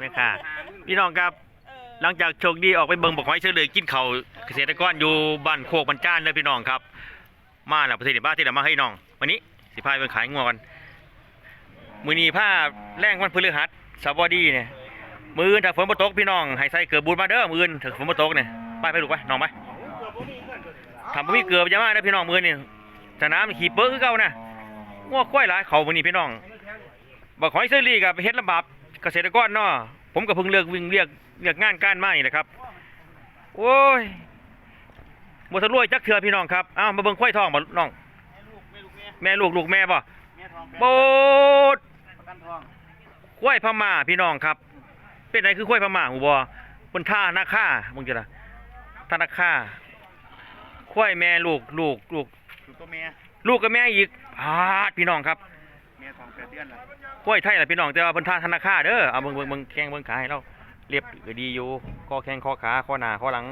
แม่ค่ะ พี่น้องครับ หลังจากโชคดีออกไปเบิ่งบอกหอยเฉลยกินเขาวเกษตรกรอยู่บ้านโคกบันจ้านเลยพี่น้องครับ มาแล้วประเทศบ้านที่เดี๋ยวมาให้น้อง วันนี้สิพาไปขายงัวกันมือนี้ผ้าแรงวันพฤหัสสวัสดีเนี่ยมืออื่นถ้าฝนบ่ตกพี่น้องให้ใส่เกลือบูดมาเด้อมืออื่นถ้าฝนบ่ตกเนี่ยไปไปลูกไปน้องไปทำบ่มีเกลือจะมาเด้อพี่น้องมือนี่สนามขี่เปิ้คือเก่านะงัวควายหลายเขามื้อนี้พี่น้องบอกหอยเชอรี่กับเฮ็ดลำบาก เกษตรกรเนาะผมก็เพิ่งเลิกวิ่งเรียกเรียกงานการมานี่แหละครับ โอ้ยบ่ทันรวยจักเทื่อพี่น้องครับเอ้ามาเบิ่งควายทองบ่น้องแม่ลูกลูกแม่บ่แม่ทองโบดประกันทองควายพม่าพี่น้องครับ เป็นไงคือควายพม่าหูบ่บนท่านาค่ามึงจะละท่านาค่าควายแม่ลูกลูกลูกคือตัวแม่ลูกกับแม่อีกพาดพี่น้องครับ แม่ทองแปดเดือนละควายไทยล่ะพี่น้องแต่ว่าบนท่าธนาคาเด้อเอาเบิ่งเบิ่งเบิ่งแข้งเบิ่งขาให้เราเรียบก็ดีอยู่ข้อแข้งข้อขาข้อหน้าข้อหลัง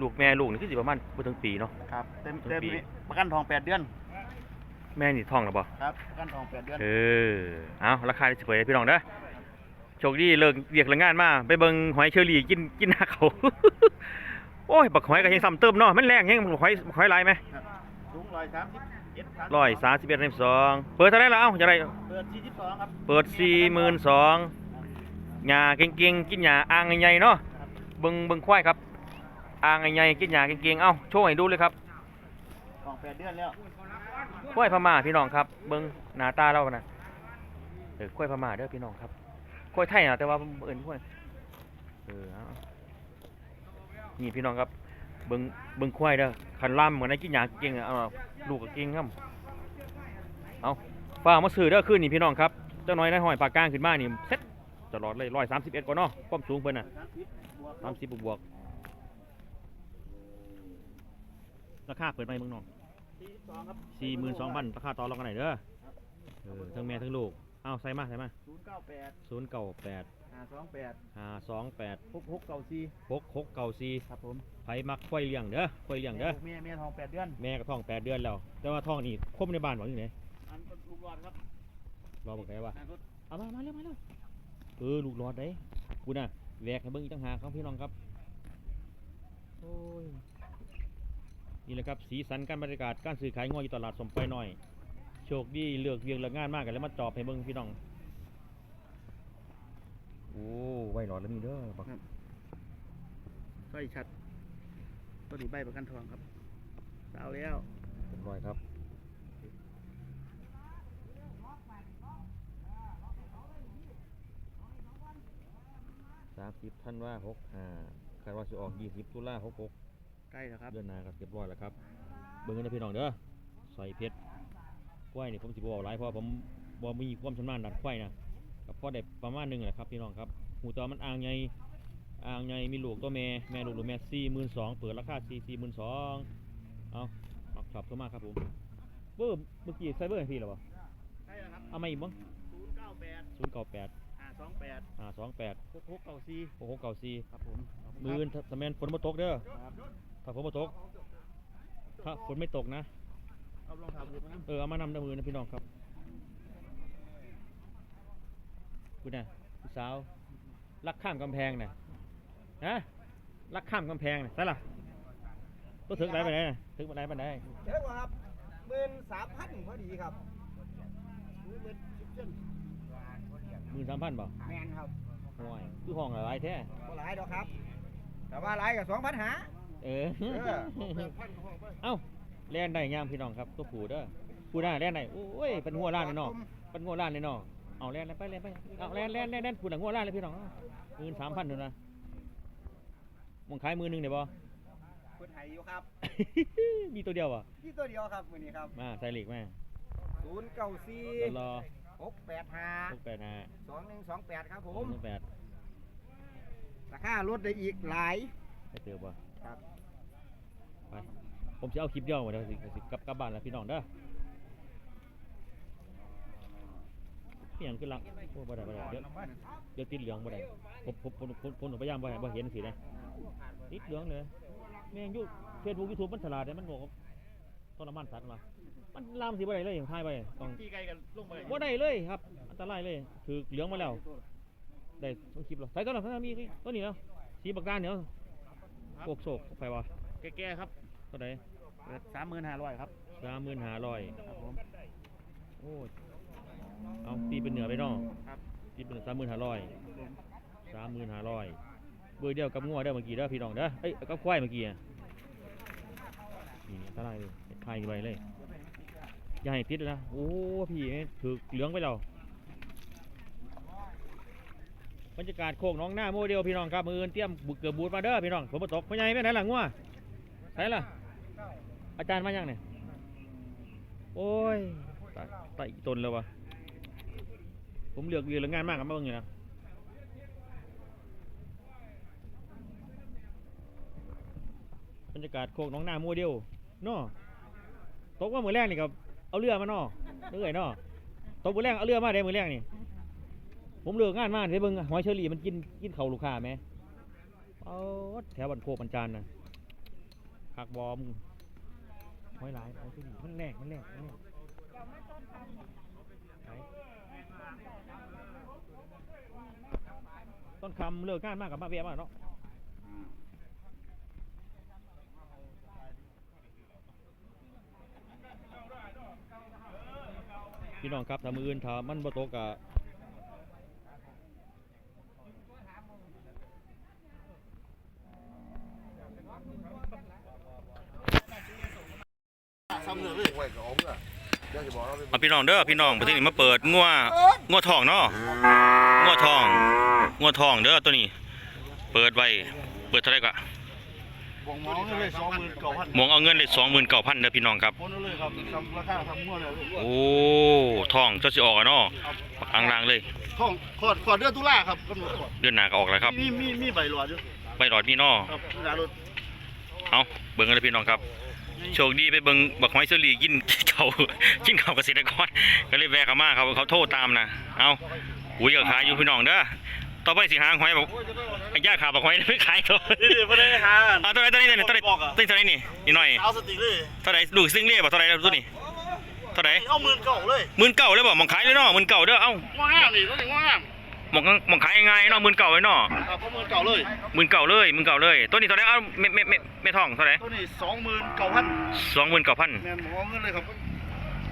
ลูกแม่ลูกนี่คือสิประมาณบ่ถึงปีเนาะ ครับเต็มต้นเต็มปีนี่ประกันทองแปดเดือนแม่นี่ท้องแล้วบ่ครับประกันทองแปดเดือนเออเอาราคาที่สิเผยให้พี่น้องเด้อโชคดีเลิกเรียกเลิกงานมาไปเบิ่งหอยเชอรี่กินกินหน้าเขา โอ้ยบักหอยก็ยังซ้ำเติมเนาะมันแรงยังบักหอยบักหอยหลายไหมสูงร้อยสามสิบเอ็ด ร้อยสามสิบเอ็ดสองเปิดเท่าไหรแล้วเอ้าจะได้เปิดสี่สิบสองครับเปิดสี่หมื่นสองหญ้าเก่งๆกินหญ้าอ่างใหญ่ๆเนาะเบิ่งเบิ่งควายครับอ่างใหญ่ๆกินหญ้าเก่งๆเอ้าโชว์ให้ดูเลยครับทองแปดเดือนแล้วควายพม่าพี่น้องครับเบิ่งหน้าตาเรานะเออควายพม่าเด้อพี่น้องครับควายไทยนะแต่ว่าเอิ้นควายเออเอานี่พี่น้องครับ เบิ่งเบิ่งควายเด้อคันล่ำเหมือนไอ้กินหยาเก่งอะเอาลูกก็เก่งครับเอาฟ้ามาซื้อเด้อคืนนี่พี่น้องครับเจ้าน้อยได้หอยปากกลางขึ้นมานี่เซ็ตตลอดเลยร้อยสามสิบเอ็ดกว่าเนาะความสูงเพิ่นน่ะสามสิบบวกบวกราคาเปิดไปเมืองน้องสี่หมื่นสองพันราคาต่อรองกันไหนอยเด้อเออทั้งแม่ทั้งลูก เอาใส่มาใส่มาศูนย์เก้าแปด ศูนย์เก้าแปดห้าสองแปดห้าสองแปดหกหกเก้าสี่หกหกเก้าสี่ครับผมไผมักควายเลี้ยงเด้อควายเลี้ยงเด้อแม่แม่ทองแปดเดือนแม่ก็ท้องแปดเดือนแล้ว แต่ว่าท้องนี่คมในบ้านบอกอยู่ไหนอันลูกหลอดครับรอบอกไงวะนายรถเอามามาเร็วมาเร็วเออลูกหลอดเด้กูน่ะแหวกให้เบิ่งอีกต่างหากครับพี่น้องครับโอ้ยนี่แหละครับสีสันการบรรยากาศการซื้อขายงวอยู่ตลาดสมไปหน่อย โชคดีเลือกเวียงเลือกงานมากกันแล้วมาจอบให้เบิ่งพี่น้อง โอ้ไว้หลอดแล้วมีเด้อบักสร้อยชัดตัวนี้ใบประกันทองครับสาวแล้วเรียบร้อยครับสามสิบท่านว่าหกห้าคาดว่าจะออกยี่สิบตุลาหกหกใกล้แล้วครับ เดือนหน้าก็เรียบร้อยแล้วครับ เบิ่งกันนะพี่น้องเด้อใส่เพชรควายนี่ผมสิบ่เว้าหลายเพราะผมบ่มีความชำนาญด้านควายนะ ก็พอได้ประมาณหนึงแหละครับพี่น้องครับหูตัวมันอ่างใหญ่อ่างใหญ่มีลูกตัวแม่แม่ลูกหรือแม่สี่หมื่นสองเปิดราคาสี่สี่หมื่นสองเอามักชอบเข้ามาครับผมเบอร์เมื่อกี้ใส่เบอร์ให้พี่หรอเปล่าใกล้แล้วครับเอามาอีกบ้างศูนย์เก้าแปดศูนย์เก้าแปดห้าสองแปดห้าสองแปดหกหกเก้าสี่หกหกเก้าสี่ครับผมขบคุณมือครับนสแมนฝนมาตกเด้อครับถ้าฝนมาตกถ้าฝนไม่ตกนะเอารองเท้าบูทมานะเออเอามานำดำมือนะพี่น้องครับ คุณน่ะผู้สาวลักข้ามกำแพงน่ะฮะลักข้ามกำแพงน่ะใช่ล่ะก็ถึงไหนไปไหนน่ะถึงไปไหนไปไหนเยอะกว่าครับหมื่นสามพันพอดีครับหมื่นสามพันบ่แมนครับห่วยคือห้องอะไรแท้บ่หลายดอกครับ แต่ว่าหลายกับสองพันหาเออเออเอ้าแล่นได้งามพี่น้องครับตัวผูเด้อผูได้แล่นได้โอ้ยเป็นหัวล้านเลยเนาะเป็นหัวล้านเลยเนาะ เอาแล่นไปแล่นไปเอาแล่นแล่นแล่นแล่นผูหนังหัวล้านเลยพี่น้องหมื่นสามพันเท่านั้นมองขายมือหนึงเดี๋ยวบ่เพิ่นให้อยู่ครับ มีตัวเดียวอะที่ตัวเดียวครับมื้อนี้ครับมาใส่เหล็กมาศูนย์เก้าสี่รอหกแปดห้าหกแปดห้าสองหนึ่งสองแปดครับผหมนึ่งแปดราคาลดได้อีกหลายให้เติมบ่ครับ ไป ผมจะเอาคลิปเดียวมาเดี๋ยวสิสิกลับกลับบ้านแล้วพี่น้องเด้อ เปลี่ยนขึ้นหลังโอ้บ่ได้บ่ได้เดี๋ยวเดี๋ยวติดเหลืองบ่ได้ผมผมผมผมผมพยายามบ่ให้บ่เห็นสิได้ติดเหลืองเลยแม่งอยู่เฟซบุ๊กยูทูบมันฉลาดเลยมันบอกว่าต้นน้ำมันสัตว์มามันลามสิบ่ได้เลยถ่ายไปต้องขี่ไกลกันลงไปบ่ได้เลยครับ อันตรายเลยถือเหลืองมาแล้ว ได้ต้องคลิปเหรอใส่ต้นหรอข้างหน้ามีต้นนี้เนาะสีบักด้านเนาะโกกโศกไปวะแก่ๆครับเท่าไหร่เปิดสามหมื่นห้าร้อยครับสามหมื่นห้าร้อยครับผมโอ้ เอาตีเป็นเหนือไปเนาะครับตีเป็นสามหมื่นห้าร้อยสามหมื่นห้าร้อยเบอร์เดียวกับงัวเด้อเมื่อกี้เด้อพี่น้องเด้อเอ้ยกับควายเมื่อกี้อะนี่เท่าไหร่ทยไปเลยอย่าให้พิษด้วยนะโอ้พี่ถือเหลืองไปแล้วบรรยากาศโคกหน้องหน้าโมเดลพี่น้องครับมืออนเตรียมบุกเกือบบูดมาเด้อพี่น้องผมมาตกพ่อใหญ่ไปไหนล่ะงัวไหนล่ะอาจารย์มายังเนี่ยโอ้ยตายตายอีกตนแล้ววะ ผมเลือกเรียนเรื่องงานมากครับเบิ่งอยู่นะบรรยากาศโคกน้องหน้าโมเดลเนาะตกว่ามือแรกนี่ครับเอาเรือมาเนาะเรื่อยเนาะตกมือแรกเอาเรือมาได้มือแรกนี่ ผมเลือกงานมากได้เบิ่งหอยเชอรี่มันกินกินเข่าลูกค้าไหมเอาแถวบันโคกบันจานนะหักบอมหอยหลายหอยเชอรี่มันแรงมันแรงมันแรงไหน ต้นคำเลิกงานมากกับมาเวียมาเนาะพี่น้องครับถ้ามืออื่นถ้ามันบ่ตกกะอะเอาไปเอาพี่น้องเด้อพี่น้องประเทศนี้มาเปิดงัวงัวทองเนาะงัวทอง งัวทองเด้อตัวนี้ เปิดไว้เปิดเท่าไหร่ก็วงมองเลยสองหมื่นเก้าพันหมองเอาเงินเลยสองหมื่นเก้าพันเด้อพี่น้องครับคนเลยครับทำราคาทำงวดเลยโอ้ทองเจ้าสิออกอะเนาะอังลางเลยท้องขอดขอดเดือนตุลาครับกำหนดขอดเดือนหน้าก็ออกแล้วครับมีมีมีใบหลอดอยู่ใบหลอดมีเนาะครับรารถเอาเบิ่งกันเลยพี่น้องครับ โชคดีไปเบิ่งบักไม้เสลีกินเขากินเขาวเกษตรกรก็เลยแวะเข้ามาเขาเขาโทษตามนะเอาหุยกับขายอยู่พี่น้องเด้อ ต่อไปสิหางหอยบอกไอ้ย่าขาบักไม้ไม่ขายเขานี่ดิไม่ได้หาเอาตัวไหนตัวนี้เนี่ยตัวไหนบอกอะตัวนี้ตัวไหนนี่นี่หน่อยเอาสติกเลยเท่าไหร่ลูกซึ่งเรียบ่เท่าไหร่แล้วตัวนี้เท่าไหร่เอาหมื่นเก้าเลยหมื่นเก่าเลยบ่หมองขายเลยเนาะหมื่นเก่าเด้อ เอ้าว่างามนี่ต้องอย่างว่างามหมองหมองขายยังไงเนาะหมื่นเก่าเลยเนาะครับเอาหมื่นเก้าเลยหมื่นเก่าเลยหมื่นเก่าเลย ตัวนี้เท่าไหร่เอ้าไม่ไม่ไม่ไม่ท่องเท่าไหร่ตัวนี้สองหมื่นเก้าพันสองหมื่นเก้าพันแมนมองเงินเลยครับ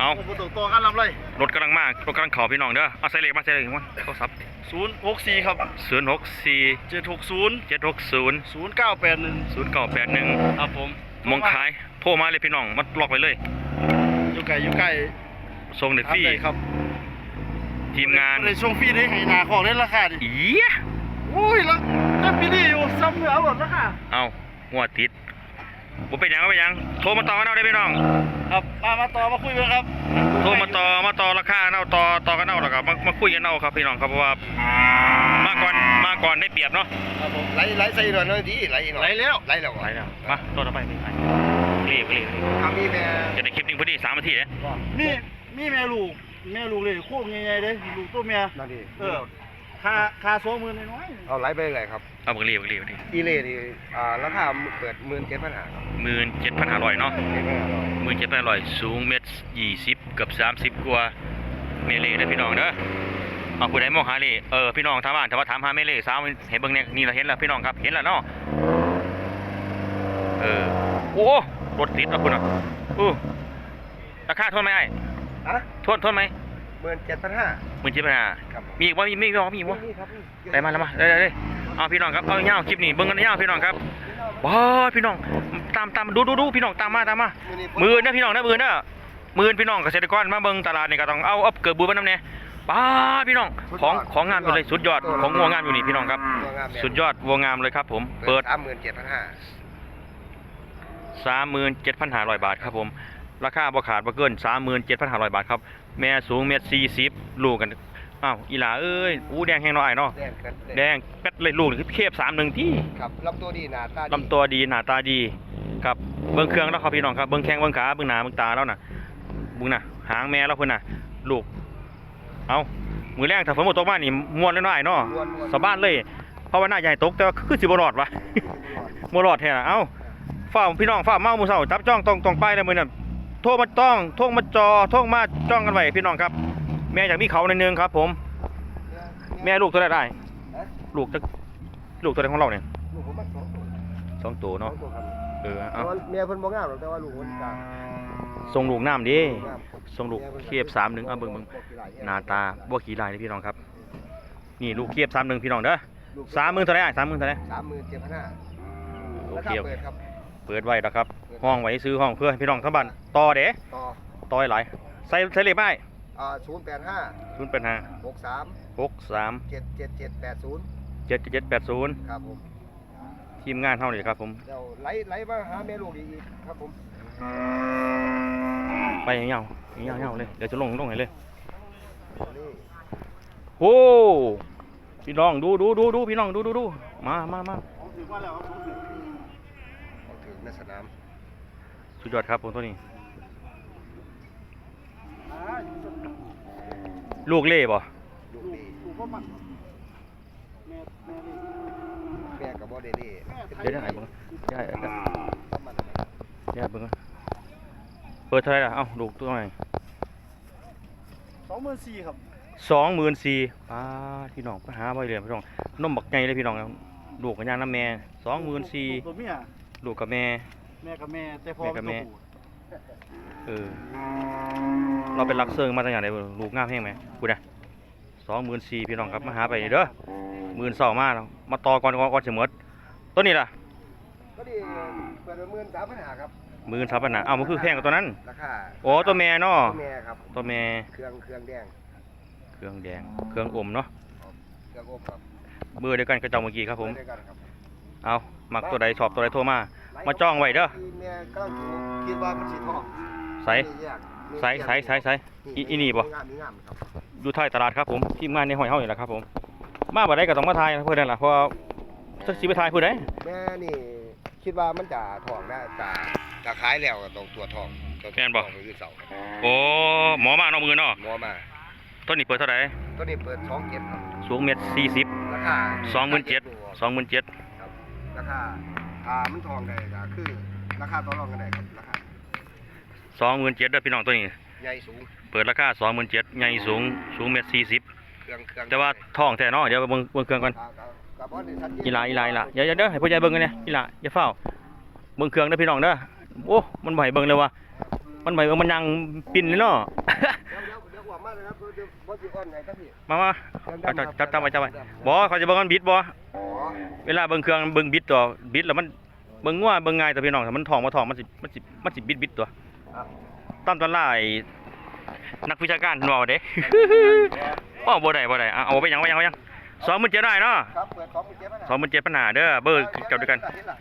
เอาผมตัวตัวกันลำเลย รถกำลังมารถกำลังเข่าพี่น้องเด้อ เอาใส่เลขมาใส่เลขมาโทรศัพท์ ศูนย์หกสี่ครับศูนย์หกสี่เจ็ดหกศูนย์เจ็ดหกศูนย์ศูนย์เก้าแปดหนึ่งศูนย์เก้าแปดหนึ่งครับผมมองขายโทรมาเลยพี่น้องมาล็อกไปเลยอยู่ไกลอยู่ใกล้ส่งเด็ดฟรีทำได้ครับทีมงานในช่วงฟรีได้ให้หนาของได้ราคาดิอียะโอ้ยแล้วนั่นพี่นี่อยู่ซ้ำเหนือหมดราคาเอาหัวติดบ่เป็นหยังก็เป็นหยัง โทรมาต่อกันเอาได้พี่น้อง ครับ มา มาต่อ มาคุยกันครับ โทรมา คุยกันเอาครับพี่น้องครับเพราะว่ามาก่อนมาก่อนได้เปรียบเนาะครับผมไหลไหลใส่หน่อยหน่อยดีไหลหน่อยไหลแล้วไหลแล้วไปแล้วมาต่อต่อไปไปไปรีบรีบรีบทำมีแม่จะได้คลิปหนึงพอดีสามนาทีเลยมีมีแม่ลูกแม่ลูกเลยโค้งใหญ่ๆเลยลูกตัวเมียนั่นดิเออค่าค่าสองหมื่นน้อยเอาไหลไปเลยครับเอาไปรีบรีบรีบอีเล่นี่อ่าราคาเปิดหมื่นเจ็ดพันห้าครับหมื่นเจ็ดพันห้าร้อยเนาะเจ็ดพันห้าร้อยหมื่นเจ็ดพันห้าร้อยสูงเมตรยี่สิบเกือบสามสิบกว่าเมเลเด้อพี่น้องเด้อ เอาผู้ใดมองหาเลเออพี่น้องทางบ้านถ้าว่าถามหาเมเลสาวเห็นเบิ่งเนี่ยนี่เราเห็นแล้วพี่น้องครับเห็นแล้วเนาะเออโอ้รถติดแล้วคุณอะอู้ราคาทนไหมไอ้อะทนทนไหมหมื่นเจ็ดพันห้าหมื่นเจ็ดพันห้าครับมีอีกว่ามีมีอีกบ่มีอีกบ่นี่ครับได้มาแล้วมาได้ได้ได้เอาพี่น้องครับเอาเงาคลิปนี้เบิ่งกันเงาพี่น้องครับว้าพี่น้องตามตามดูดูดูพี่น้องตามมาตามมามือนะพี่น้องนะมือนะมือพี่น้องเกษตรกรมาเบิ่งตลาดนี่ก็ต้องเอาเอาเกิดบูมาน้ำเนี่ย ป้าพี่น้องของของงามอยู่เลยสุดยอดของงัวงามอยู่นี่พี่น้องครับสุดยอดวัวงามเลยครับ ผมเปิเปิดดสามหมื่นเจ็ดพันห้าสามหมื่นเจ็ดพันห้าร้อยบาทครับผม ราคาบ่ขาดบ่เกินสามหมื่นเจ็ดพันห้าร้อยบาทครับ แม่สูงเมตรสี่สิบลูกกัน อ้าวอีหลาเอ้ย อู้แดงแห้งน้อยเนาะ แดงกันแดงเป็ดเลยลูกนี่คือเคบสามหนึ่งที่ครับลำตัวดีหนาตาดีลำตัวดีหน้าตาดีครับเบิ้งเครื่องแล้วครับพี่น้องครับ เบิ้งแข้งเบิ้งขาเบิ้งหน้าเบิ้งตาแล้วน่ะเบิ้งน่ะ หางแม่แล้วเพิ่นน่ะ ลูก เอามือแรกถ้าฝนบ่ตกมานี่ม่วนเลยเนาะไอ้เนาะม้วนม้วนสบายเลย เพราะว่าน่าจะให้ตกแต่ว่าคือสิบ่รอดวะบ่รอดแท้น่ะเอ้าฝ้าวพี่น้องฝ้าวเมาหมู่เฒ่าจับจ้องต้องต้องไปแล้วมื้อนั้นโทรมาจ้องโทรมาจอโทรมาจ้องกันไว้พี่น้องครับ แม่อยากมีเขาในอยหนึงครับ ผม แม่ลูกเท่าไหร่ได้เอ้ลูกจะลูกตัวไหนของเราเนี่ยลูกผมมันสองตัวสองตัวสอเนาะงตัวครับเออแต่เอาว่าเมียเพิ่นบ่งามหรอกแต่ว่าลูกมันกลาง ส่งลูกน้ำดิงามส่งลูกเคียบสามหนึ่งเอาเบิ่งเบิ่งหน้าตาบ่ขี้ลายเลยพี่น้องครับ นี่ลูกเคียบสามหนึ่งพี่น้องเด้อสามหมื่นเท่าไหรอะสามหมื่นเท่าไหรสามหมื่นเจ็ดพันห้าโอราเคคาโอเคเปิดครับเปิดไว้แล้วครับ ห้องไว้ซื้อห้องเพื่อให้พี่น้องทั้งบ้านต่อเด้ต่อต่อยหลายใส่ใส่เลขไม้อ่าศูนย์แปดห้าศูนย์เป็นห้าหกสามหกสามเจ็ดเจ็ดเจ็ดแปดศูนย์เจ็ดเจ็ดแปดศูนย์ครับผมทีมงานเท่านี้ครับผมเดี๋ยวไล่ไล่มาหาแม่ลูกอีกครับผม ไปเงาๆเงาเงาๆเลย เดี๋ยวจะลงลงให้เลยนี่โอ้พี่น้องดูดูดูดูพี่น้องดูดูดูมามามาผมถึงมาแล้วครับผมถึงเอาถึงในสนามสุดยอดครับผมตัวนี้อ่าลูกเล่บ่ลูกลูกดีลูกก็มันแม่แม่นี่แม่กับบ่ได้ดีแม่ไทเดี๋ยวได้หายเบิ่งได้ได้ประมาณนั้นได้เบิ่งก่อนเปิดเท่าไหร่ล่ะ เอ้าลูกตัวไหนสองหมื่นสี่ครับสองหมื่นสี่ป้าดพี่น้องไปหาไปเรียนพี่น้องนมบักไงเลยพี่น้องครับลูกกับย่างน้ำแม่สองหมื่นสี่ลูกตัวเมียลูกกับแม่ แม่กับแม่แต่พอแม่กับเป็นแม่ตัวผู้เออเราเป็นรักเซิงมาตั้งอย่างไรลูกงามแห้งไหมกูนะสองหมื่นสี่พี่น้องครับมาหาไปนี่เด้อหมื่นสองมาแล้วมาต่อก่อนก่อนก่อนเสมอต้นนี้ล่ะก็ดีเปิดหมื่นสามพันห้าครับ หมื่นสามพันนะเอ้ามันคือแพงกว่าตัวนั้น ราคาโอ้ตัวแม่เนาะตัวแม่ครับตัวแม่เครื่องเครื่องแดง เครื่องแดง เครื่องอมเนาะเครื่องอบครับเบอร์เดียวกันกระเจ้าเมื่อกี้ครับผมได้วยกันครับเอามักตัวใดชอบตัวใดโทรมา มาจ้องไว้เด้อแม่กำลังคิดว่ามันสิทองใส่ใส่ใส่ใส่ใส่อีอีนี่บ่งามมีงามครับอยู่ท้ายตลาดครับผม ทีมงานในห้อยเฮานี่แหละครับผม มาบ่ได้ก็ต้องมาทายเพื่อนนั่นล่ะเพราะว่าสักสิไปทายผู้ใดแม่นี่ คิดว่ามันจะทองได้จะจะขายแล้วก็ต้องตัวทองต้องแม่นบ่ ทองไปคือเสาครับโอ้หมอมาเนาะมือเนาะหมอมาต้นนี้เปิดเท่าไหร่ตัวนี้เปิดสองเจ็ดครับสูงเมตรสี่สิบราคาสองหมื่นเจ็ดสองหมื่นเจ็ดครับราคาอ่ามันทองได้ก็คือ ราคาต่อรองกันได้ครับราคาสองหมื่นเจ็ดเด้อพี่น้องตัวนี้ ใหญ่สูงเปิดราคาสองหมื่นเจ็ดใหญ่สูงสูงเมตรสี่สิบเครื่องเครื่องแต่ว่าท้องแต่เนาะเดี๋ยวเบิ่งเบิ่งเครื่องก่อนอ่าก็ก็บ่ได้ชัดเจน อีหลาอีหลาอีหลาอย่าอย่าเด้อให้ผู้ใหญ่เบิ่งกันเนี่ยอีหลาอย่าเฝ้าเบิ่งเครื่องเด้อพี่น้องเด้อโอ้มันบ่ให้เบิ่งเลยว่ะมันบ่ให้เบิ่งมันยังปิ่นเลยเนาะเดี๋ยวเดี๋ยวเดี๋ยวออกมาเลยครับเดี๋ยวบ่สิอ่อนไงครับพี่มามาเอาจับจับจับไว้จับไว้บ่เขาจะเบิ่งมันบิดบ่อ๋อเวลาเบิ่งเครื่องเบิ่งบิดตัวบิดแล้วมันเบิ่งงัวเบิ่งง่ายแต่พี่น้องถ้ามันท้องบ่ท้องมันสิมันสิมันสิบิดบิดตัวครับตามตำราไอ้นักวิชาการเพิ่นเว้าเด้อ้อบ่ได้บ่ได้อะเอาไปยังไปยังไปยัง สองหมื่นเจ็ดได้เนาะครับเปิดสองหมื่นเจ็ดพันสองหมื่นเจ็ดปัญหาเด้อเบอร์เกับด้วยกันเห็นล่ะ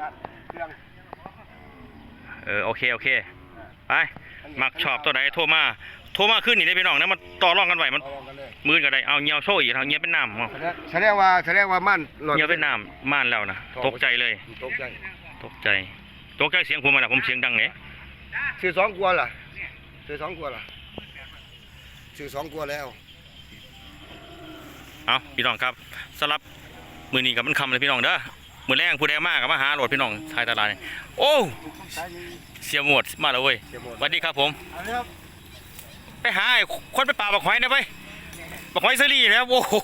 นั่นเครื่องเออโอเคโอเคไปมักชอบตัวไหนโทรมาโทรมาขึ้นนี่ได้พี่น้องนะมันต่อรองกันไหวมันเอาลองกันเลยมือกันได้เอาเงียวโซ่อีกเอาเงียวเป็นน้ำเอาแสดงแสดงว่าแสดงว่ามันหล่นเงียวเป็นน้ำม่านแล้วนะตกใจเลยตกใจตกใจตกใจเสียงผมมาละผมเสียงดังเนี่ยซื้อสองกลัวล่ะซื้อสองกลัวล่ะซื้อสองกลัวแล้ว เอาพี่น้องครับสำหรับมือนี้กับมันคำเลยพี่น้องเด้อมือแรงผู้ใดมากกับมาหาโหลดพี่น้องทายตลาดนี่โอ้ใช้นี่เสียหมวดมาแล้วเว้ยเสียหมดสวัสดีครับผมอันนี้ครับไปหาไอ้คนไปป่าบักหอยนะไปบักหอยเสรีนะครับโอ้โห